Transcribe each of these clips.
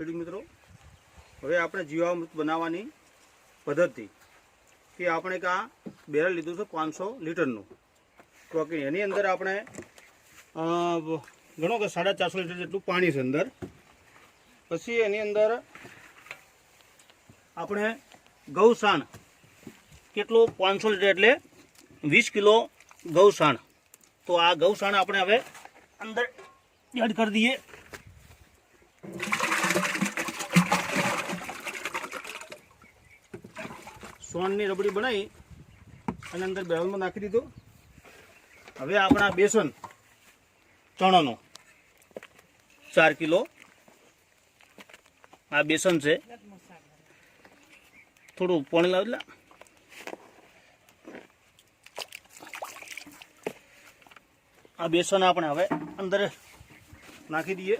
ખેડૂત મિત્રો, હવે આપણે જીવામૃત બનાવવાની પદ્ધતિ કે આપણે એક આ બેરલ લીધું છે પાંચસો લીટરનું. કે એની અંદર આપણે ઘણો કે સાડા ચારસો લીટર જેટલું પાણી છે અંદર. પછી એની અંદર આપણે ગૌસાણ કેટલું? પાંચસો લીટર એટલે વીસ કિલો ગૌસાણ તો આ ગૌસાણ આપણે હવે અંદર એડ કરી દઈએ. સોનની રબડી બનાવી અને અંદર બેરલમાં નાખી દીધું. હવે આપણા બેસન ચણાનો. ચાર કિલો. આ બેસન છે. થોડું પાણી લાવેલા આ બેસન આપણે હવે અંદર નાખી દઈએ.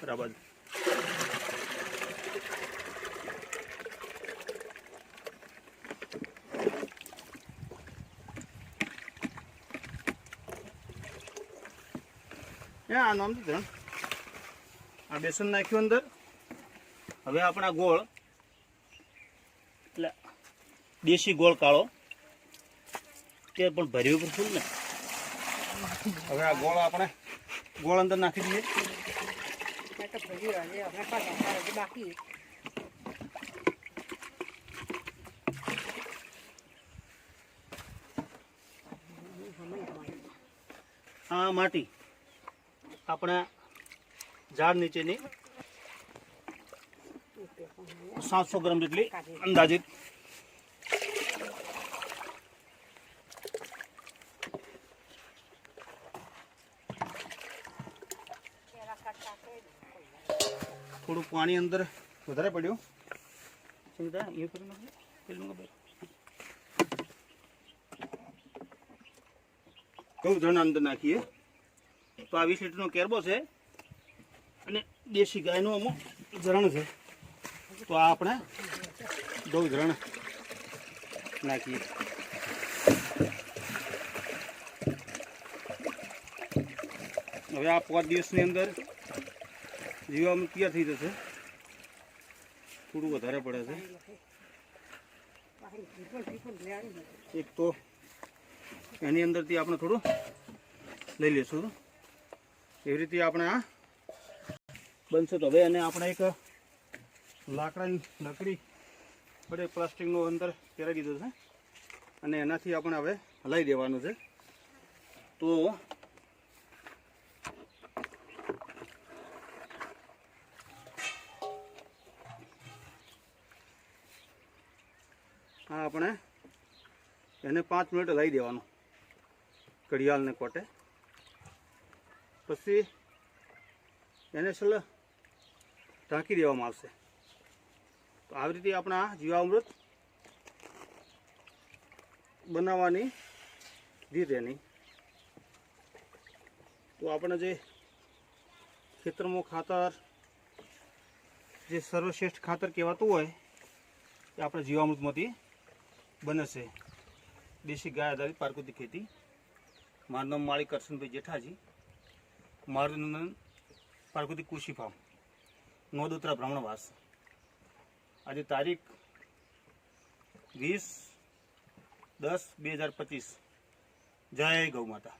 બરાબર. એ, આ નામ આ બેસન નાખ્યું અંદર. હવે આપણા ગોળ. એટલે દેશી ગોળ કાળો. તે પણ ભર્યું પણ ફૂલ ને. હવે આ ગોળ આપણે ગોળ અંદર નાખી દઈએ. બાકી આ માટી. આપણા ઝાડ નીચેની સાતસો ગ્રામ જેટલી અંદાજિત થોડું પાણી અંદર વધારે પડ્યું. સુમિતા એ. ઘઉં ધણ અંદર નાખીએ? તો આ વીસ લીટરનો કેરબો છે અને દેશી ગાયનું અમુક ઝરણ છે. તો આ આપણે દઉં ઝરણ નાખીએ. હવે આ પાંચ દિવસની અંદર જીવામાં તૈયાર થઈ જશે. થોડું વધારે પડે છે. એક તો એની અંદરથી આપણે થોડું લઈ લઈશું એવી રીતે આપણે આ બનશે તો હવે એને આપણે એક લાકડાની લકડી વડે પ્લાસ્ટિકનો અંદર પહેરાવી દીધો છે. અને એનાથી આપણે હવે હલાવી દેવાનું છે. તો આ આપણે એને પાંચ મિનિટ હલાવી દેવાનું. ઘડિયાળને કોટે. પછી એને છેલ્લે ઢાંકી દેવામાં આવશે. તો આવી રીતે આપણે જીવામૃત બનાવવાની રીત એની. તો આપણે જે ખેતરમાં ખાતર, જે સર્વશ્રેષ્ઠ ખાતર કહેવાતું હોય, એ આપણે જીવામૃતમાંથી બને છે. દેશી ગાય આધારિત પ્રાકૃતિક ખેતી. મારું નામ માળી કરશનભાઈ જેઠાજી. મારું નામ પ્રાકૃતિક કૃષિ ફાર્મ નોદોત્રા ભ્રમણવાસ આજે તારીખ વીસ દસ બે હજાર પચીસ. જય ગૌ માતા.